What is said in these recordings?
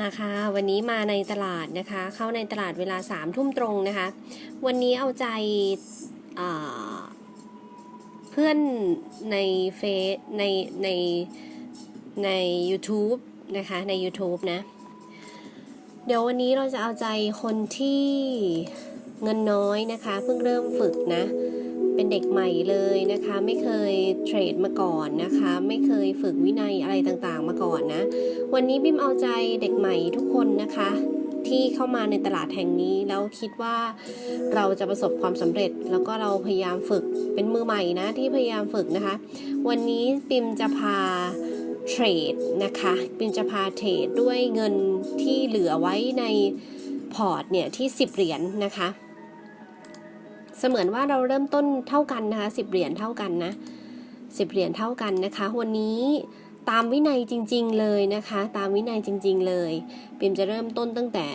มาค่ะ วันนี้มาในตลาดนะคะ เข้าในตลาดเวลาสามทุ่มตรงนะคะ วันนี้เอาใจเพื่อนในเฟซในในใน YouTube นะคะใน YouTube นะ เดี๋ยววันนี้เราจะเอาใจคนที่เงินน้อยนะคะ เพิ่งเริ่มฝึกนะ เป็นเด็กใหม่เลยนะคะ ไม่เคยเทรดมาก่อนนะคะ ไม่เคยฝึกวินัยอะไรต่างๆ มาก่อนนะ วันนี้บิมเอาใจเด็กใหม่ทุกคนนะคะ ที่เข้ามาในตลาดแห่งนี้แล้วคิดว่าเราจะประสบความสำเร็จ แล้วก็เราพยายามฝึกเป็นมือใหม่นะที่พยายามฝึกนะคะ วันนี้ปิมจะพาเทรดนะคะปิมจะพาเทรดด้วยเงินที่เหลือไว้ในพอร์ตเนี่ยที่ 10 เหรียญนะคะ เสมือนว่าเราเริ่มต้นเท่ากันนะคะ10เหรียญเท่ากันนะ10เหรียญเท่ากันนะคะ วันนี้ตามวินัยจริง ๆ เลยนะคะ ตามวินัยจริง ๆ เลยปิมจะเริ่มต้นตั้งแต่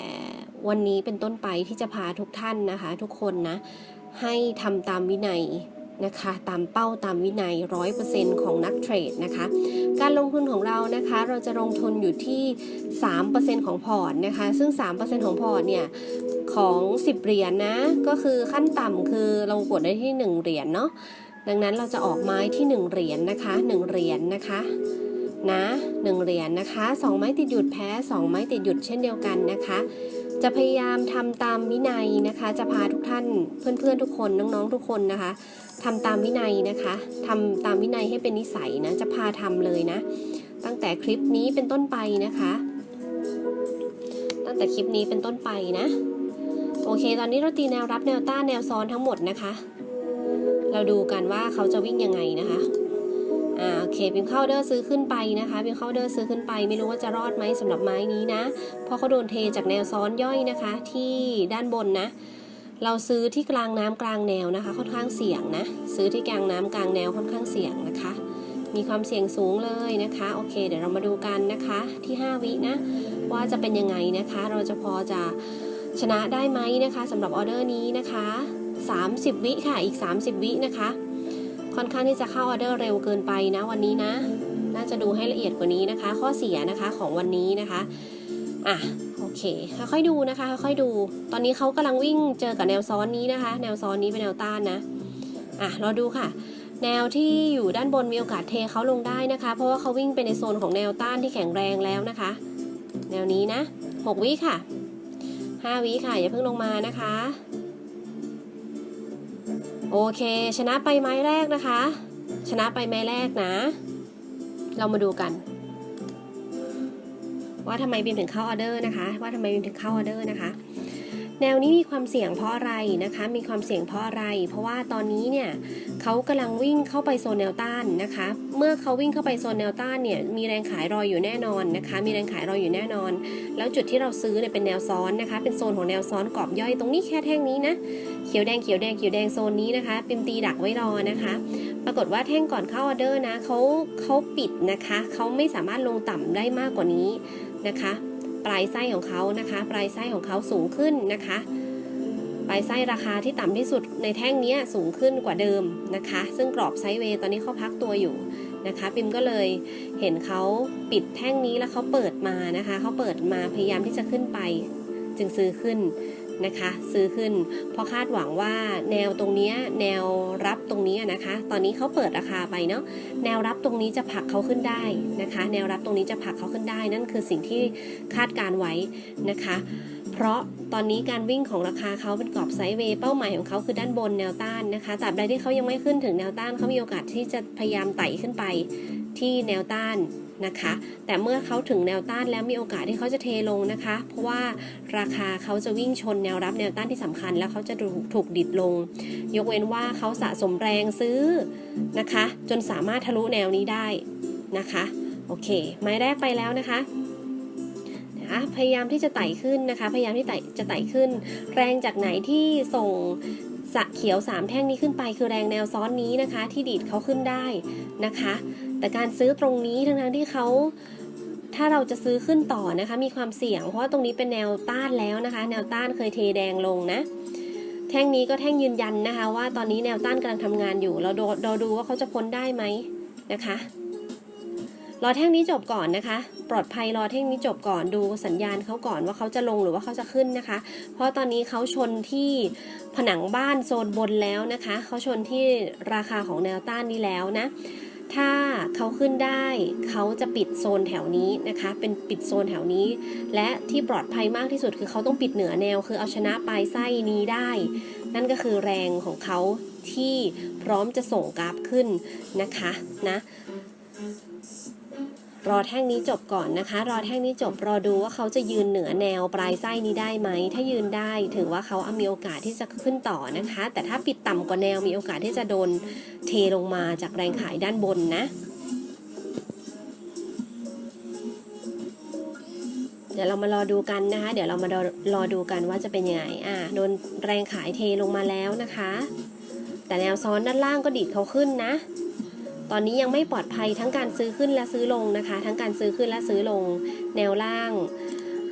วันนี้เป็นต้นไปที่จะพาทุกท่านนะคะ ทุกคนนะให้ทำตามวินัยนะคะ ตามเป้าตามวินัยร้อยเปอร์เซ็นของนักเทรดนะคะ การลงทุนของเรานะคะ เราจะลงทุนอยู่ที่3%ของพอร์ตนะคะ ซึ่ง3%ของพอร์ตเนี่ย ของ 10 เหรียญนะ ก็คือขั้นต่ำคือเรากดได้ที่ 1 เหรียญเนาะดังนั้นเราจะออกไม้ที่ 1 เหรียญนะคะ 1 เหรียญนะคะนะ1เหรียญนะคะ 2 ไม้ติดหยุดแพ้ 2 ไม้ติดหยุดเช่นเดียวกันนะคะ จะพยายามทำตามวินัยนะคะ จะพาทุกท่านเพื่อนๆทุกคนน้องๆทุกคนนะคะทำตามวินัยนะคะทำตามวินัยให้เป็นนิสัยนะจะพาทำเลยนะ ตั้งแต่คลิปนี้เป็นต้นไปนะคะ ตั้งแต่คลิปนี้เป็นต้นไปนะ โอเค ตอนนี้เราตีแนวรับแนวต้านแนวซ้อนทั้งหมดนะคะ เราดูกันว่าเขาจะวิ่งยังไงนะคะอ่าโอเคพิมเข้าเดอร์ซื้อขึ้นไปนะคะพิมเข้าเดอร์ซื้อขึ้นไป ไม่รู้ว่าจะรอดไหมสำหรับไม้นี้นะ เพราะเขาโดนเทจากแนวซ้อนย่อยนะคะ ที่ด้านบนนะ เราซื้อที่กลางน้ำกลางแนวนะคะ ค่อนข้างเสี่ยงนะ ซื้อที่กลางน้ำกลางแนวค่อนข้างเสี่ยงนะคะ มีความเสี่ยงสูงเลยนะคะ โอเค เดี๋ยวเรามาดูกันนะคะที่ 5 วินะ ว่าจะเป็นยังไงนะคะ เราจะพอจะ ชนะได้ไหมนะคะสำหรับออเดอร์นี้นะคะ 30 วิค่ะอีก 30 วินะคะ ค่อนข้างที่จะเข้าออเดอร์เร็วเกินไปนะวันนี้นะ น่าจะดูให้ละเอียดกว่านี้นะคะ ข้อเสียนะคะของวันนี้นะคะอะโอเคค่อยๆดูนะคะค่อยๆดู ตอนนี้เขากำลังวิ่งเจอกับแนวซ้อนนี้นะคะ แนวซ้อนนี้เป็นแนวต้านนะอะเราดูค่ะ แนวที่อยู่ด้านบนมีโอกาสเทเขาลงได้นะคะ เพราะว่าเขาวิ่งไปในโซนของแนวต้านที่แข็งแรงแล้วนะคะ แนวนี้นะ 6 วิค่ะ 5วิค่ะ อย่าเพิ่งลงมานะคะ โอเค ชนะไปไม้แรกนะคะ ชนะไปไม้แรกนะ เรามาดูกัน ว่าทำไมบิมถึงเข้าออเดอร์นะคะ ว่าทำไมบิมถึงเข้าออเดอร์นะคะ แนวนี้มีความเสี่ยงเพราะอะไรนะคะ มีความเสี่ยงเพราะอะไร เพราะว่าตอนนี้เนี่ยเขากำลังวิ่งเข้าไปโซนแนวต้านนะคะ เมื่อเขาวิ่งเข้าไปโซนแนวต้านเนี่ยมีแรงขายรออยู่แน่นอนนะคะ มีแรงขายรออยู่แน่นอน แล้วจุดที่เราซื้อเนี่ยเป็นแนวซ้อนนะคะ เป็นโซนของแนวซ้อนกรอบย่อยตรงนี้แค่แท่งนี้นะเขียวแดงเขียวแดงเขียวแดงโซนนี้นะคะปิมตีดักไว้รอนะคะ ปรากฏว่าแท่งก่อนเข้าออเดอร์นะเขาเขาปิดนะคะเขาไม่สามารถลงต่ำได้มากกว่านี้นะคะ ปลายไส้ของเขานะคะ ปลายไส้ของเขาสูงขึ้นนะคะ ปลายไส้ราคาที่ต่ำที่สุดในแท่งนี้สูงขึ้นกว่าเดิมนะคะ ซึ่งกรอบไซด์เวย์ตอนนี้เขาพักตัวอยู่นะคะปิมก็เลยเห็นเขาปิดแท่งนี้แล้วเขาเปิดมานะคะเขาเปิดมาพยายามที่จะขึ้นไป จึงซื้อขึ้น นะคะ ซื้อขึ้น เพราะคาดหวังว่าแนวตรงนี้แนวรับตรงนี้นะคะ ตอนนี้เขาเปิดราคาไปเนาะแนวรับตรงนี้จะผลักเขาขึ้นได้นะคะ แนวรับตรงนี้จะผลักเขาขึ้นได้ นั่นคือสิ่งที่คาดการไว้นะคะ เพราะตอนนี้การวิ่งของราคาเขาเป็นกรอบไซด์เวย์เป้าหมายของเขาคือด้านบนแนวต้านนะคะตราบใดที่เขายังไม่ขึ้นถึงแนวต้านเขามีโอกาสที่จะพยายามไต่ขึ้นไปที่แนวต้าน นะคะ แต่เมื่อเขาถึงแนวต้านแล้วมีโอกาสที่เขาจะเทลงนะคะ เพราะว่าราคาเขาจะวิ่งชนแนวรับแนวต้านที่สำคัญ แล้วเขาจะถูกถูกดิดลง ยกเว้นว่าเขาสะสมแรงซื้อนะคะ จนสามารถทะลุแนวนี้ได้นะคะ โอเค ไม้แรกไปแล้วนะคะ นะคะพยายามที่จะไต่ขึ้นนะคะ พยายามที่ไต่จะไต่ขึ้น แรงจากไหนที่ส่งสะเขียวสามแท่งนี้ขึ้นไปคือแรงแนวซ้อนนี้นะคะ ที่ดีดเขาขึ้นได้นะคะ แต่การซื้อตรงนี้ทั้งๆที่เขาถ้าเราจะซื้อขึ้นต่อนะคะ มีความเสี่ยงเพราะว่าตรงนี้เป็นแนวต้านแล้วนะคะ แนวต้านเคยเทแดงลงนะ แท่งนี้ก็แท่งยืนยันนะคะ ว่าตอนนี้แนวต้านกำลังทำงานอยู่ เราดูเราดูว่าเขาจะพ้นได้ไหมนะคะ รอแท่งนี้จบก่อนนะคะ ปลอดภัยรอแท่งนี้จบก่อนดูสัญญาณเขาก่อนว่าเขาจะลงหรือว่าเขาจะขึ้นนะคะ เพราะตอนนี้เขาชนที่ผนังบ้านโซนบนแล้วนะคะ เขาชนที่ราคาของแนวต้านนี้แล้วนะ ถ้าเขาขึ้นได้เขาจะปิดโซนแถวนี้นะคะ เป็นปิดโซนแถวนี้ และที่ปลอดภัยมากที่สุดคือเขาต้องปิดเหนือแนว คือเอาชนะปลายไส้นี้ได้ นั่นก็คือแรงของเขาที่พร้อมจะส่งกราฟขึ้นนะคะนะ รอแท่งนี้จบก่อนนะคะ รอแท่งนี้จบรอดูว่าเขาจะยืนเหนือแนวปลายไส้นี้ได้ไหม ถ้ายืนได้ถือว่าเขามีโอกาสที่จะขึ้นต่อนะคะ แต่ถ้าปิดต่ำกว่าแนวมีโอกาสที่จะโดนเทลงมาจากแรงขายด้านบนนะ เดี๋ยวเรามารอดูกันนะคะ เดี๋ยวเรามารอรอดูกันว่าจะเป็นยังไงอ่าโดนแรงขายเทลงมาแล้วนะคะ แต่แนวซ้อนด้านล่างก็ดีดเขาขึ้นนะ ตอนนี้ยังไม่ปลอดภัยทั้งการซื้อขึ้นและซื้อลงนะคะ ทั้งการซื้อขึ้นและซื้อลง แนวล่าง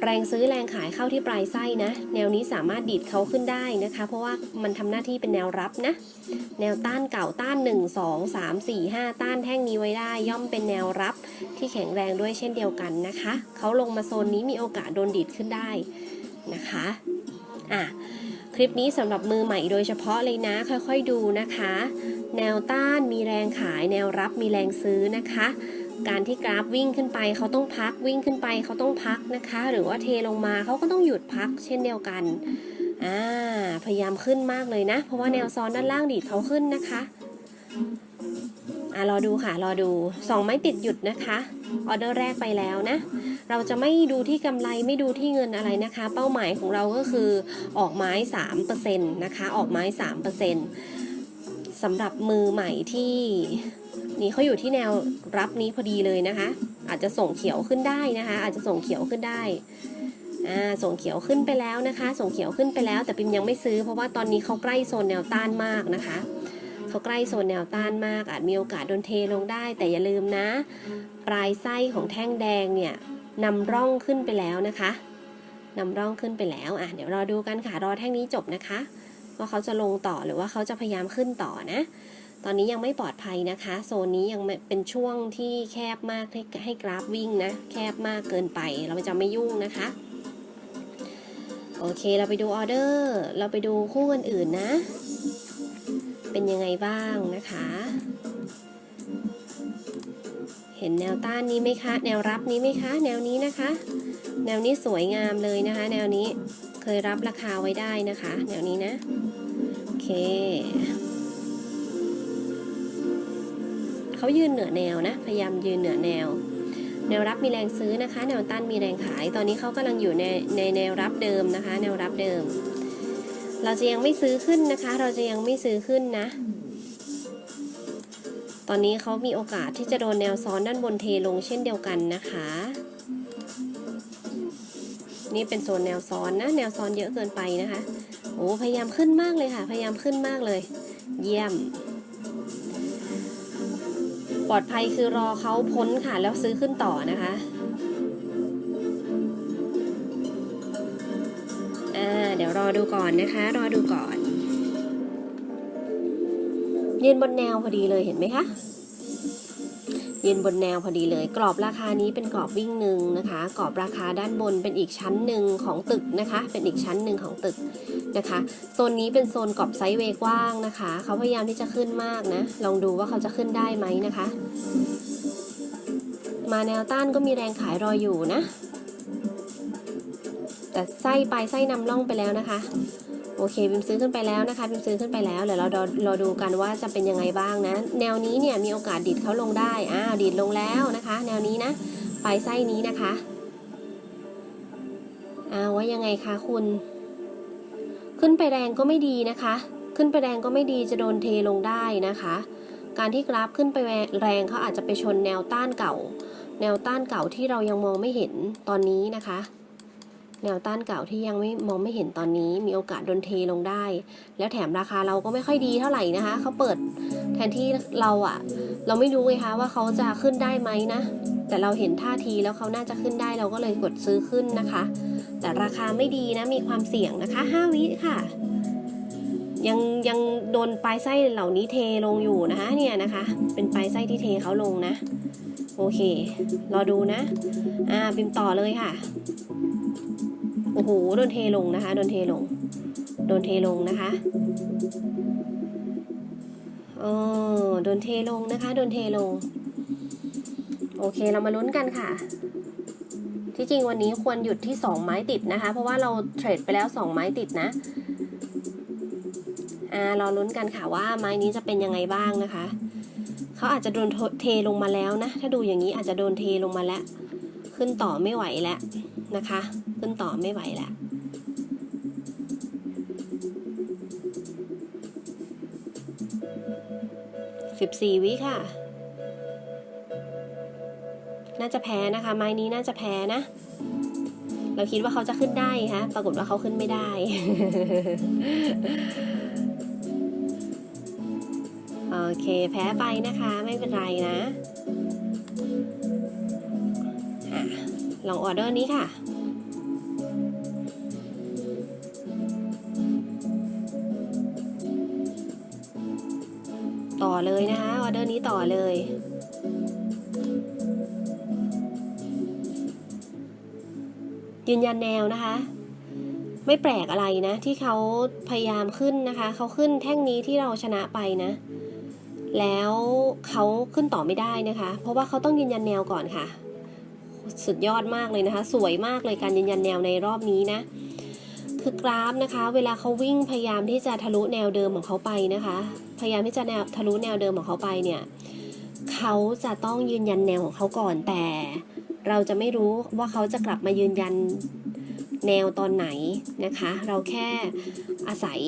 แรงซื้อแรงขายเข้าที่ปลายไส้นะ แนวนี้สามารถดีดเขาขึ้นได้นะคะ เพราะว่ามันทำหน้าที่เป็นแนวรับนะ แนวต้านเก่าต้าน 1 2 3 4 5 ต้านแท่งนี้ไว้ได้ ย่อมเป็นแนวรับที่แข็งแรงด้วยเช่นเดียวกันนะคะเขาลงมาโซนนี้มีโอกาสโดนดีดขึ้นได้นะคะอะคลิปนี้สำหรับมือใหม่โดยเฉพาะเลยนะ ค่อยๆดูนะคะ แนวต้านมีแรงขาย แนวรับมีแรงซื้อนะคะ การที่กราฟวิ่งขึ้นไปเขาต้องพักวิ่งขึ้นไปเขาต้องพักนะคะ หรือว่าเทลงมาเขาก็ต้องหยุดพัก เช่นเดียวกันอ่าพยายามขึ้นมากเลยนะ เพราะว่าแนวซ้อนด้านล่างดีดเขาขึ้นนะคะอ่ารอดูค่ะ รอดูสองไม้ติดหยุดนะคะออเดอร์แรกไปแล้วนะ เราจะไม่ดูที่กำไรไม่ดูที่เงินอะไรนะคะ เป้าหมายของเราก็คือออกไม้3%นะคะ ออกไม้3% สำหรับมือใหม่ที่ นี่เขาอยู่ที่แนวรับนี้พอดีเลยนะคะ อาจจะส่งเขียวขึ้นได้นะคะ อาจจะส่งเขียวขึ้นได้อ่าส่งเขียวขึ้นไปแล้วนะคะ ส่งเขียวขึ้นไปแล้ว แต่ปิมยังไม่ซื้อเพราะว่าตอนนี้เขาใกล้โซนแนวต้านมากนะคะเขาใกล้โซนแนวต้านมาก อาจมีโอกาสโดนเทลงได้ แต่อย่าลืมนะ ปลายไส้ของแท่งแดงเนี่ยนำร่องขึ้นไปแล้วนะคะนำร่องขึ้นไปแล้วอะเดี๋ยวรอดูกันค่ะรอแท่งนี้จบนะคะ ว่าเขาจะลงต่อหรือว่าเขาจะพยายามขึ้นต่อนะ ตอนนี้ยังไม่ปลอดภัยนะคะ โซนนี้ยังเป็นช่วงที่แคบมากให้ให้กราฟวิ่งนะ แคบมากเกินไปเราจะไม่ยุ่งนะคะ โอเคเราไปดูออเดอร์ เราไปดูคู่อื่นๆนะ เป็นยังไงบ้างนะคะเห็นแนวต้านนี้ไหมคะ แนวรับนี้ไหมคะ แนวนี้นะคะ แนวนี้สวยงามเลยนะคะ แนวนี้เคยรับราคาไว้ได้นะคะ แนวนี้นะ เค เขายืนเหนือแนวนะ พยายามยืนเหนือแนว แนวรับมีแรงซื้อนะคะ แนวต้านมีแรงขาย ตอนนี้เขากำลังอยู่ในในแนวรับเดิมนะคะ แนวรับเดิม เราจะยังไม่ซื้อขึ้นนะคะ เราจะยังไม่ซื้อขึ้นนะ ตอนนี้เขามีโอกาสที่จะโดนแนวซ้อนด้านบนเทลงเช่นเดียวกันนะคะนี่เป็นโซนแนวซ้อนนะ แนวซ้อนเยอะเกินไปนะคะ โอ้พยายามขึ้นมากเลยค่ะ พยายามขึ้นมากเลย เยี่ยม ปลอดภัยคือรอเขาพ้นค่ะ แล้วซื้อขึ้นต่อนะคะอ่าเดี๋ยวรอดูก่อนนะคะ รอดูก่อน ยืนบนแนวพอดีเลยเห็นไหมคะ ยืนบนแนวพอดีเลย กรอบราคานี้เป็นกรอบวิ่งหนึ่งนะคะ กรอบราคาด้านบนเป็นอีกชั้นหนึ่งของตึกนะคะ เป็นอีกชั้นหนึ่งของตึกนะคะโซนนี้เป็นโซนกรอบไซด์เวย์กว้างนะคะ เขาพยายามที่จะขึ้นมากนะ ลองดูว่าเขาจะขึ้นได้ไหมนะคะ มาแนวต้านก็มีแรงขายรออยู่นะ แต่ไส้ไปไส้นำล่องไปแล้วนะคะ โอเคบิมซื้อขึ้นไปแล้วนะคะบิมซื้อขึ้นไปแล้วเดี๋ยวเรารอรอดูกันว่าจะเป็นยังไงบ้างนะ แนวนี้เนี่ยมีโอกาสดิดเขาลงได้อ้าวดิดลงแล้วนะคะ แนวนี้นะไปไส้นี้นะคะอ้าวว่ายังไงคะคุณ ขึ้นไปแรงก็ไม่ดีนะคะ ขึ้นไปแรงก็ไม่ดีจะโดนเทลงได้นะคะ การที่กราฟขึ้นไปแรงเขาอาจจะไปชนแนวต้านเก่า แนวต้านเก่าที่เรายังมองไม่เห็นตอนนี้นะคะ แนวต้านเก่าที่ยังไม่มองไม่เห็นตอนนี้ มีโอกาสโดนเทลงได้ แล้วแถมราคาเราก็ไม่ค่อยดีเท่าไหร่นะคะเขาเปิดแทนที่เราอะเราไม่รู้ไงคะว่าเขาจะขึ้นได้ไหมนะ แต่เราเห็นท่าทีแล้วเขาน่าจะขึ้นได้เราก็เลยกดซื้อขึ้นนะคะ แต่ราคาไม่ดีนะมีความเสี่ยงนะคะ 5 วิค่ะ ยังยังโดนปลายไส้เหล่านี้เทลงอยู่นะคะเนี่ยนะคะ เป็นปลายไส้ที่เทเขาลงนะ โอเค รอดูนะ อ่าพิมต่อเลยค่ะ โอ้โหโดนเทลงนะคะโดนเทลงโดนเทลงนะคะเออโดนเทลงนะคะโดนเทลง โอเคเรามาลุ้นกันค่ะ ที่จริงวันนี้ควรหยุดที่ 2 ไม้ติดนะคะ เพราะว่าเราเทรดไปแล้ว 2 ไม้ติดนะอ่ารอลุ้นกันค่ะว่าไม้นี้จะเป็นยังไงบ้างนะคะเขาอาจจะโดนเทลงมาแล้วนะ ถ้าดูอย่างนี้อาจจะโดนเทลงมาแล้ว ขึ้นต่อไม่ไหวแล้ว นะคะขึ้นต่อไม่ไหวแล้วสิบสี่วิค่ะ น่าจะแพ้นะคะ ไม้นี้น่าจะแพ้นะ เราคิดว่าเขาจะขึ้นได้คะปรากฏว่าเขาขึ้นไม่ได้โอเค แพ้ไปนะคะ ไม่เป็นไรนะ ลองออเดอร์นี้ค่ะ ต่อเลยนะคะออเดอร์นี้ต่อเลยยืนยันแนวนะคะ ไม่แปลกอะไรนะ ที่เขาพยายามขึ้นนะคะ เขาขึ้นแท่งนี้ที่เราชนะไปนะ แล้วเขาขึ้นต่อไม่ได้นะคะ เพราะว่าเขาต้องยืนยันแนวก่อนค่ะ สุดยอดมากเลยนะคะ สวยมากเลยการยืนยันแนวในรอบนี้นะ คือกราฟนะคะ เวลาเขาวิ่งพยายามที่จะทะลุแนวเดิมของเขาไปนะคะ พยายามที่จะแนวทะลุแนวเดิมของเขาไปเนี่ยเขาจะต้องยืนยันแนวของเขาก่อนแต่ เราจะไม่รู้ว่าเขาจะกลับมายืนยันแนวตอนไหนนะคะ เราแค่อาศัย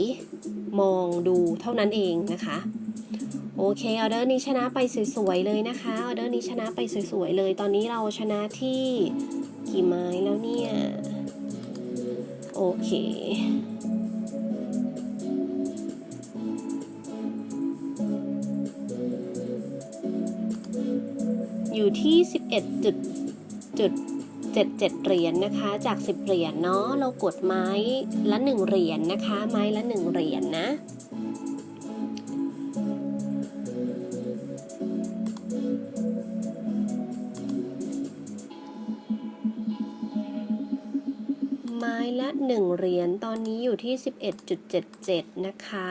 มองดูเท่านั้นเองนะคะ โอเคออเดอร์นี้ชนะไปสวยๆเลยนะคะออเดอร์นี้ชนะไปสวยๆเลย ตอนนี้เราชนะที่กี่ไม้แล้วเนี่ยโอเคอยู่ที่ 11จุดจุด77เหรียญนะคะจาก 10 เหรียญเนาะเรากดไม้ละ 1 เหรียญนะคะ ไม้ละ 1 เหรียญนะ 1 เหรียญตอนนี้อยู่ที่ 11.77 นะคะ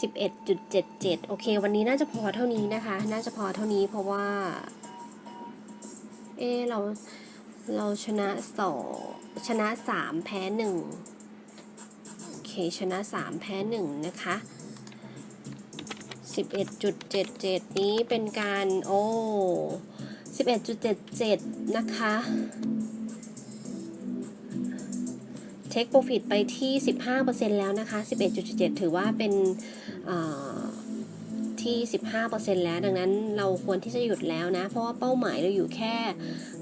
11.77 โอเค วันนี้น่าจะพอเท่านี้นะคะ น่าจะพอเท่านี้เพราะว่า เออเรา เราชนะสองชนะสามแพ้หนึ่งโอเค ชนะสามแพ้หนึ่งนะคะ 11.77 นี้เป็นการ โอ้11.77 นะคะ เทคโปรฟิตไปที่ 15%แล้วนะคะ 11.77ถือว่าเป็นที่ 15%แล้ว ดังนั้นเราควรที่จะหยุดแล้วนะ เพราะว่าเป้าหมายเราอยู่แค่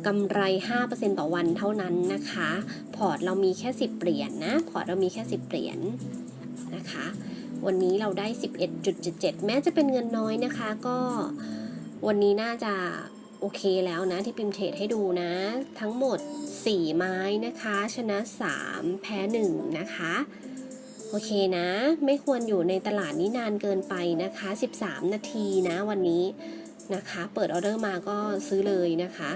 กำไร 5%ต่อวันเท่านั้นนะคะ พอร์ตเรามีแค่ 10 เหรียญนนะ พอร์ตเรามีแค่ 10 เหรียญนะคะ วันนี้เราได้ 11.77 แม้จะเป็นเงินน้อยนะคะ ก็วันนี้น่าจะ โอเคแล้วนะที่พิมพ์เทรดให้ดูนะ ทั้งหมด 4 ไม้นะคะ ชนะ 3 แพ้ 1 นะคะ โอเคนะ ไม่ควรอยู่ในตลาดนี้นานเกินไปนะคะ 13 นาทีนะวันนี้นะคะ เปิดออเดอร์มาก็ซื้อเลยนะคะ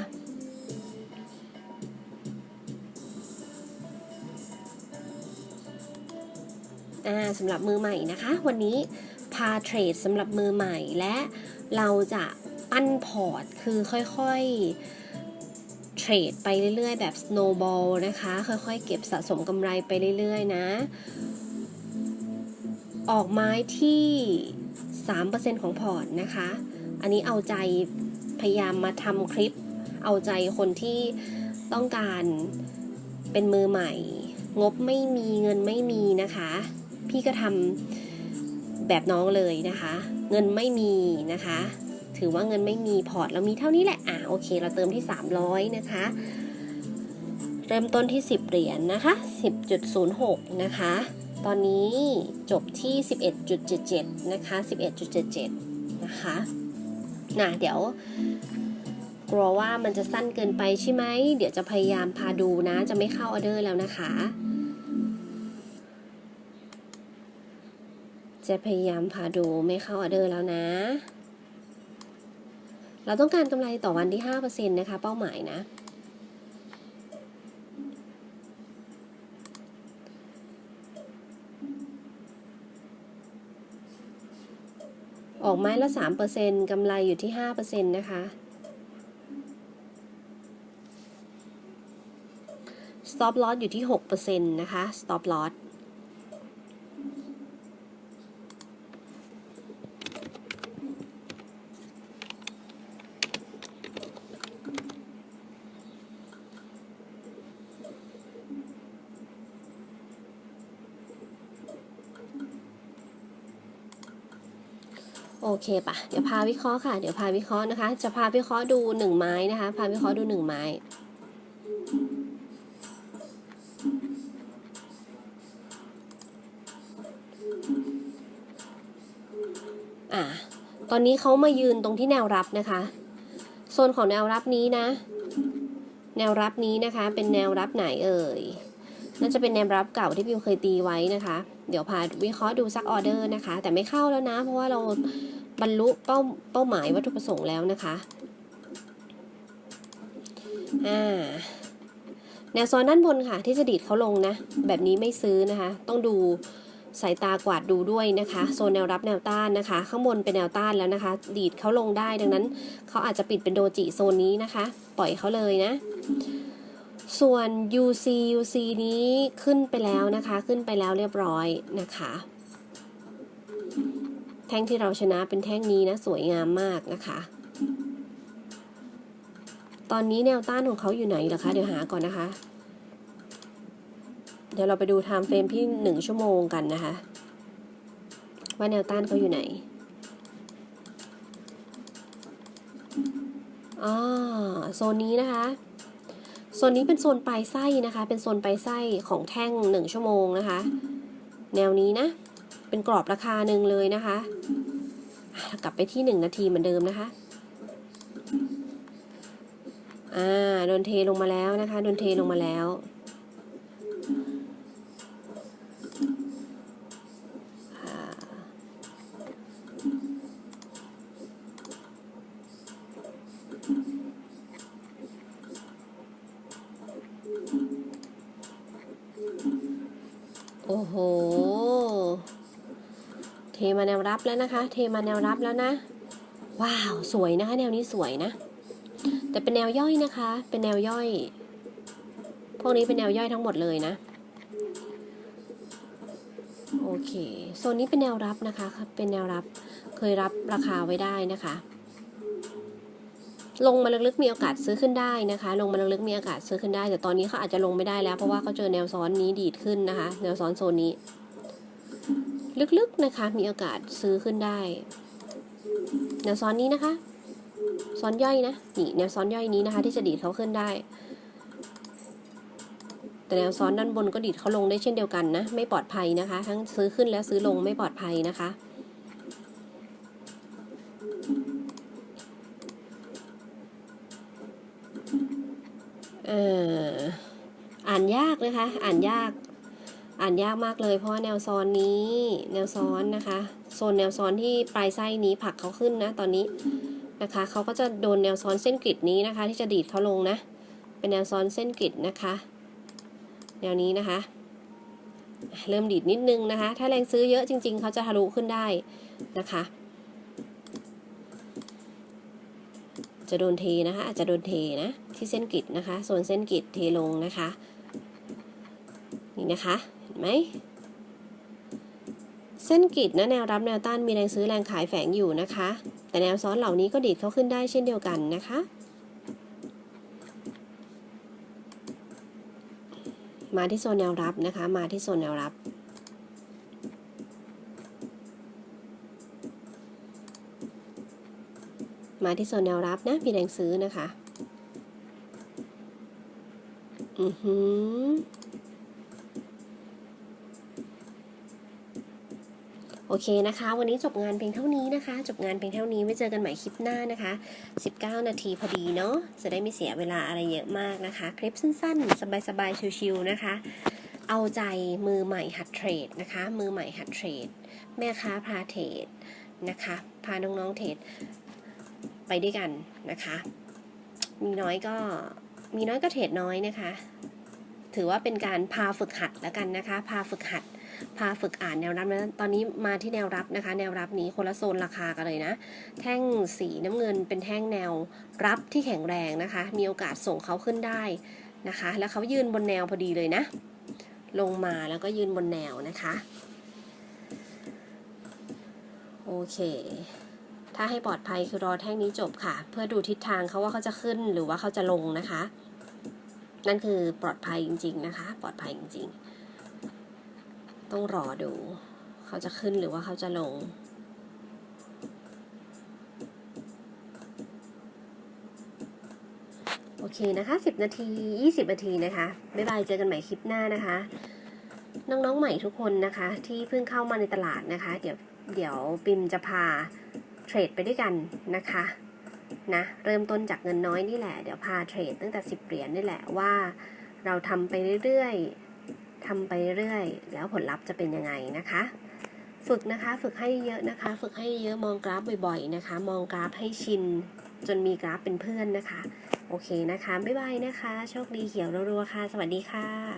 อ่าสำหรับมือใหม่นะคะ วันนี้พาเทรดสำหรับมือใหม่และเราจะ ปั้นพอร์ต คือค่อยๆ เทรดไปเรื่อยๆ แบบ snowball นะคะ ค่อยๆ เก็บสะสมกำไรไปเรื่อยๆ นะ ออกไม้ที่ 3%ของพอร์ตนะคะ อันนี้เอาใจพยายามมาทำคลิป เอาใจคนที่ต้องการเป็นมือใหม่ งบไม่มีเงินไม่มีนะคะ พี่ก็ทำแบบน้องเลยนะคะ เงินไม่มีนะคะ ถือว่าเงินไม่มีพอร์ตเรามีเท่านี้แหละอะโอเค เราเติมที่ 300 นะคะ เริ่มต้นที่ 10 เหรียญนนะคะ 10.06 นะคะ ตอนนี้จบที่ 11.77 นะคะ 11.77 นะคะนะเดี๋ยวกลัวว่ามันจะสั้นเกินไปใช่ไหม เดี๋ยวจะพยายามพาดูนะ จะไม่เข้าออเดอร์แล้วนะคะ จะพยายามพาดูไม่เข้าออเดอร์แล้วนะ เราต้องการกำไรต่อวันที่ 5%นะคะ เป้าหมายนะ ออกไม้ละ 3%กำไรอยู่ที่ 5%นะคะ stop loss อยู่ที่ 6%นะคะ stop loss เคปะเดี๋ยวพาวิเคราะห์ค่ะ เดี๋ยวพาวิเคราะห์นะคะ จะพาวิเคราะห์ดูหนึ่งไม้นะคะ พาวิเคราะห์ดูหนึ่งไม้อ่าตอนนี้เขามายืนตรงที่แนวรับนะคะ โซนของแนวรับนี้นะ แนวรับนี้นะคะ เป็นแนวรับไหนเอ่ย น่าจะเป็นแนวรับเก่าที่พิมเคยตีไว้นะคะ เดี๋ยวพาวิเคราะห์ดูสักออเดอร์นะคะ แต่ไม่เข้าแล้วนะ เพราะว่าเรา บรรลุเป้าเป้าหมายวัตถุประสงค์แล้วนะคะอ่าแนวโซนด้านบนค่ะ ที่จะดีดเขาลงนะ แบบนี้ไม่ซื้อนะคะ ต้องดูสายตากวาดดูด้วยนะคะ โซนแนวรับแนวต้านนะคะ ข้างบนเป็นแนวต้านแล้วนะคะ ดีดเขาลงได้ดังนั้นเขาอาจจะปิดเป็นโดจิโซนนี้นะคะ ปล่อยเขาเลยนะ ส่วน UC UC นี้ขึ้นไปแล้วนะคะ ขึ้นไปแล้วเรียบร้อยนะคะ แท่งที่เราชนะเป็นแท่งนี้นะ สวยงามมากนะคะ ตอนนี้แนวต้านของเขาอยู่ไหนล่ะคะ เดี๋ยวหาก่อนนะคะ เดี๋ยวเราไปดูไทม์เฟรมที่หนึ่งชั่วโมงกันนะคะ ว่าแนวต้านเขาอยู่ไหนอ่าโซนนี้นะคะโซนนี้เป็นโซนปลายไส้นะคะ เป็นโซนปลายไส้ของแท่งหนึ่งชั่วโมงนะคะ แนวนี้นะ เป็นกรอบราคาหนึ่งเลยนะคะกลับไปที่หนึ่งนาทีเหมือนเดิมนะคะอ่าโดนเทลงมาแล้วนะคะโดนเทลงมาแล้วโอ้โห มาแนวรับแล้วนะคะ เทมาแนวรับแล้วนะ ว้าวสวยนะคะ แนวนี้สวยนะ แต่เป็นแนวย่อยนะคะ เป็นแนวย่อย พวกนี้เป็นแนวย่อยทั้งหมดเลยนะโอเคโซนนี้เป็นแนวรับนะคะ เป็นแนวรับเคยรับราคาไว้ได้นะคะ ลงมาลึกๆมีโอกาสซื้อขึ้นได้นะคะ ลงมาลึกๆมีโอกาสซื้อขึ้นได้ แต่ตอนนี้เขาอาจจะลงไม่ได้แล้วเพราะว่าเขาเจอแนวซ้อนนี้ดีดขึ้นนะคะ แนวซ้อนโซนนี้ ลึกๆนะคะ มีโอกาสซื้อขึ้นได้ แนวซ้อนนี้นะคะซ้อนย่อยนะนี่แนวซ้อนย่อยนี้นะคะ ที่จะดีดเขาขึ้นได้ แต่แนวซ้อนด้านบนก็ดีดเขาลงได้เช่นเดียวกันนะไม่ปลอดภัยนะคะ ทั้งซื้อขึ้นและซื้อลงไม่ปลอดภัยนะคะอ่านยากนะคะ อ่านยาก อ่านยากมากเลยเพราะว่าแนวซ้อนนี้ แนวซ้อนนะคะโซนแนวซ้อนที่ปลายไส้นี้ผลักเขาขึ้นนะตอนนี้นะคะเขาก็จะโดนแนวซ้อนเส้นกริดนี้นะคะ ที่จะดีดเขาลงนะ เป็นแนวซ้อนเส้นกริดนะคะ แนวนี้นะคะ เริ่มดีดนิดนึงนะคะ ถ้าแรงซื้อเยอะจริง ๆเขาจะทะลุขึ้นได้นะคะ จะโดนเทนะคะ อาจจะโดนเทนะที่เส้นกริดนะคะโซนเส้นกริดเทลงนะคะ นี่นะคะ เห็นไหมเส้นกริดนะแนวรับแนวต้านมีแรงซื้อแรงขายแฝงอยู่นะคะ แต่แนวซ้อนเหล่านี้ก็ดีดเขาขึ้นได้เช่นเดียวกันนะคะ มาที่โซนแนวรับนะคะ มาที่โซนแนวรับมาที่โซนแนวรับนะมีแรงซื้อนะคะ อือหือ โอเคนะคะ วันนี้จบงานเพียงเท่านี้นะคะ จบงานเพียงเท่านี้ไว้เจอกันใหม่คลิปหน้านะคะ 19 นาทีพอดีเนาะจะได้ไม่เสียเวลาอะไรเยอะมากนะคะ คลิปสั้นๆ สบายๆชิวๆนะคะ เอาใจมือใหม่หัดเทรดนะคะ มือใหม่หัดเทรด แม่ค้าพาเทรดนะคะ พาน้องๆเทรดไปด้วยกันนะคะ มีน้อยก็มีน้อยก็เทรดน้อยนะคะ ถือว่าเป็นการพาฝึกหัดแล้วกันนะคะ พาฝึกหัด พาฝึกอ่านแนวรับนะตอนนี้มาที่แนวรับนะคะ แนวรับนี้คนละโซนราคากันเลยนะ แท่งสีน้ำเงินเป็นแท่งแนวรับที่แข็งแรงนะคะ มีโอกาสส่งเขาขึ้นได้นะคะ แล้วเขายืนบนแนวพอดีเลยนะ ลงมาแล้วก็ยืนบนแนวนะคะ โอเค ถ้าให้ปลอดภัยคือรอแท่งนี้จบค่ะ เพื่อดูทิศทางเขาว่าเขาจะขึ้นหรือว่าเขาจะลงนะคะ นั่นคือปลอดภัยจริง ๆ นะคะ ปลอดภัยจริง ๆ ต้องรอดู เขาจะขึ้นหรือว่าเขาจะลง โอเคนะคะ 10 นาที 20 นาทีนะคะ บ๊ายบาย เจอกันใหม่คลิปหน้านะคะ น้องๆใหม่ทุกคนนะคะ ที่เพิ่งเข้ามาในตลาดนะคะ เดี๋ยวเดี๋ยวปิมจะพาเทรดไปด้วยกันนะคะนะเริ่มต้นจากเงินน้อยนี่แหละ เดี๋ยวพาเทรดตั้งแต่ 10 เหรียญนี่แหละว่า เราทำไปเรื่อยๆ ทำไปเรื่อย แล้วผลลัพธ์จะเป็นยังไงนะคะ ฝึกนะคะฝึกให้เยอะนะคะ ฝึกให้เยอะมองกราฟบ่อยๆนะคะ มองกราฟให้ชิน จนมีกราฟเป็นเพื่อนนะคะ โอเคนะคะ บ๊ายบายนะคะ โชคดีเขียวรัวๆค่ะ สวัสดีค่ะ